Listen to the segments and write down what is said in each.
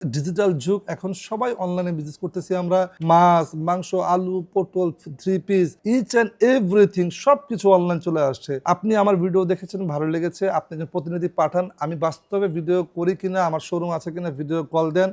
Digital যুগ, এখন সবাই অনলাইনে বিজনেস করতেছি আমরা। মাছ, মাংস, আলু, পটল three piece each and everything সব কিছু অনলাইন চলে আসছে। আপনি আমার ভিডিও দেখেছেন, ভালো লেগেছে, আপনি একজন প্রতিনিধি পাঠান, আমি বাস্তবে ভিডিও করি কিনা, আমার শোরুম আছে কিনা ভিডিও কল দেন।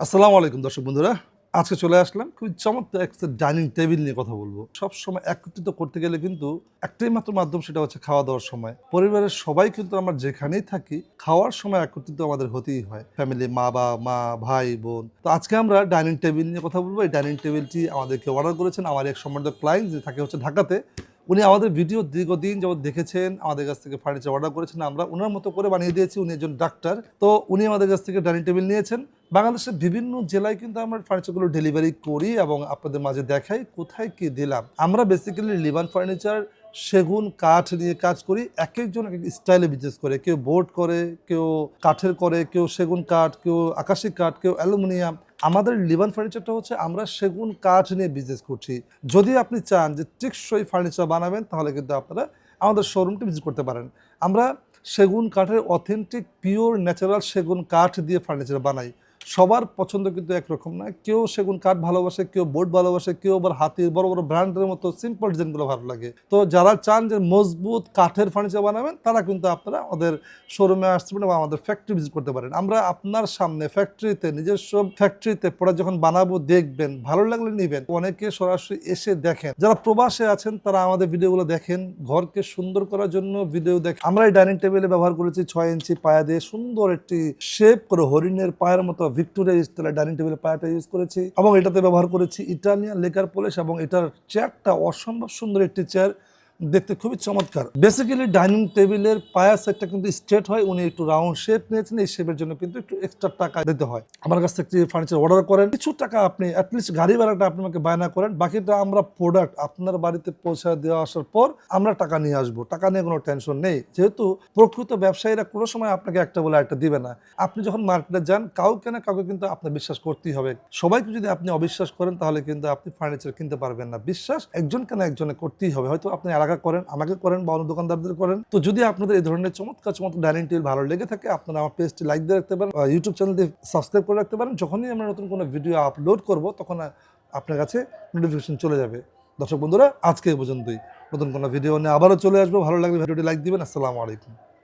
আসসালামু আলাইকুম দর্শক বন্ধুরা। আজকে চলে আসলাম। খুবই চমৎকার একটা ডাইনিং টেবিল নিয়ে কথা বলব। সব সময় একত্রিত করতে গেলে কিন্তু একটাই মাত্র মাধ্যম সেটা হচ্ছে খাওয়া দাওয়ার সময়। পরিবারের সবাই কিন্তু আমরা যেখানেই থাকি, খাওয়ার সময় একত্রিত আমাদের হতেই হয়। ফ্যামিলি, মা বা, মা, ভাই, বোন। তো আজকে আমরা ডাইনিং টেবিল নিয়ে কথা বলব। এই ডাইনিং টেবিলটি আমাদেরকে অর্ডার করেছেন আমার এক সম্মানিত ক্লায়েন্ট যে থাকে হচ্ছে ঢাকাতে। উনি আমাদের ভিডিও দীর্ঘদিন যাবত দেখেছেন, আমাদের কাছ থেকে ফার্নিচার অর্ডার করেছেন। আমরা ওনার মতো করে বানিয়ে দিয়েছি। উনি একজন ডাক্তার তো উনি আমাদের কাছ থেকে ডাইনিং টেবিল নিয়েছেন। বাংলাদেশের বিভিন্ন জেলায় কিন্তু আমরা ফার্নিচারগুলো ডেলিভারি করি এবং আপনাদের মাঝে দেখাই কোথায় কি দিলাম। আমরা বেসিক্যালি লিভান ফার্নিচার সেগুন, কাঠ নিয়ে কাজ করি। এক একজন এক এক স্টাইলে বিজনেস করে। কেউ বোর্ড করে, কেউ কাঠের করে, কেউ সেগুন কাঠ, কেউ আকাশি কাঠ, কেউ অ্যালুমিনিয়াম। আমাদের লিভান ফার্নিচারটা হচ্ছে আমরা সেগুন, কাঠ নিয়ে বিজনেস করছি। যদি আপনি চান যে টেকসই ফার্নিচার বানাবেন, তাহলে কিন্তু আপনারা আমাদের শোরুমটি ভিজিট করতে পারেন। আমরা সেগুন, কাঠের অথেন্টিক পিওর ন্যাচারাল সেগুন, কাঠ দিয়ে ফার্নিচার বানাই। সবার পছন্দ কিন্তু একরকম না। কেউ সেগুন কাঠ ভালোবাসে, কেউ বোর্ড ভালোবাসে, কেউ আবার হাতির বড় বড় ব্র্যান্ডের মতো সিম্পল ডিজাইনগুলো ভালো লাগে। তো যারা চান যে মজবুত কাঠের ফার্নিচার বানাবেন, তারা কিন্তু আপনারা আমাদের শোরুমে আসতে পারেন বা আমাদের ফ্যাক্টরি ভিজিট করতে পারেন। আমরা আপনার সামনে ফ্যাক্টরিতে নিজস্ব ফ্যাক্টরিতে প্রোডাক্ট যখন বানাবো, দেখবেন, ভালো লাগলে নেবেন। অনেকে সরাসরি এসে দেখেন। যারা প্রবাসে আছেন, তারা আমাদের ভিডিওগুলো দেখেন। ঘরকে সুন্দর করার জন্য ভিডিও দেখেন। আমরা এই ডাইনিং টেবিলে ব্যবহার করেছি ছয় ইঞ্চি পায়া দিয়ে সুন্দর একটি শেপ করে হরিণের পায়ের মতো ভিক্টোরিয়া স্টাইলের ডাইনিং টেবিলের পায়াটা ইউজ করেছি এবং এটাতে ব্যবহার করেছি ইটালিয়ান লেকার পলিশ এবং এটার চেয়ারটা অসম্ভব সুন্দর একটি চেয়ার দেখতে খুবই চমৎকার। বেসিক্যালি ডাইনিং টেবিলের পায়া সেটটা কিন্তু স্ট্রেট হয়, উনি একটু রাউন্ড শেপ নিয়েছেন, এই শেপের জন্য কিন্তু একটু এক্সট্রা টাকা দিতে হয়। আমার কাছ থেকে ফার্নিচার অর্ডার করেন। কিছু টাকা আপনি অ্যাটলিস্ট গাড়ি ভাড়াটা আপনি আমাকে বায়না করেন, বাকিটা আমরা প্রোডাক্ট আপনার বাড়িতে পৌঁছে দেওয়া আসার পর আমরা টাকা নিয়ে আসব। টাকা নিয়ে কোনো টেনশন নেই। যেহেতু প্রকৃত ব্যবসায়ীরা কোনো সময় আপনাকে একটা বলে একটা দিবে না। আপনি যখন মার্কেটে যান, কাউকে না কাউকে কিন্তু আপনার বিশ্বাস করতেই হবে। সবাইকে যদি আপনি অবিশ্বাস করেন, তাহলে কিন্তু আপনি ফার্নিচার কিনতে পারবেন না। বিশ্বাস একজনকে না একজনে করতেই হবে। হয়তো আপনি এলাকা করেন, আমাকে করেন বা অন্য দোকানদারদের করেন। তো যদি আপনাদের এই ধরনের চমৎকার চমৎকার ডাইনিং টেবিল ভালো লেগে থাকে, আপনারা আমার পেজটি লাইক দিয়ে রাখতে পারেন ইউটিউব চ্যানেলটি সাবস্ক্রাইব করে রাখতে পারেন। যখনই আমরা নতুন কোনো ভিডিও আপলোড করব, তখন আপনার কাছে নোটিফিকেশন চলে যাবে। দর্শক বন্ধুরা, আজকে এই পর্যন্তই। নতুন কোনো ভিডিও নিয়ে আবারও চলে আসব। ভালো লাগলে ভিডিওটি লাইক দিবেন। আসসালামু আলাইকুম।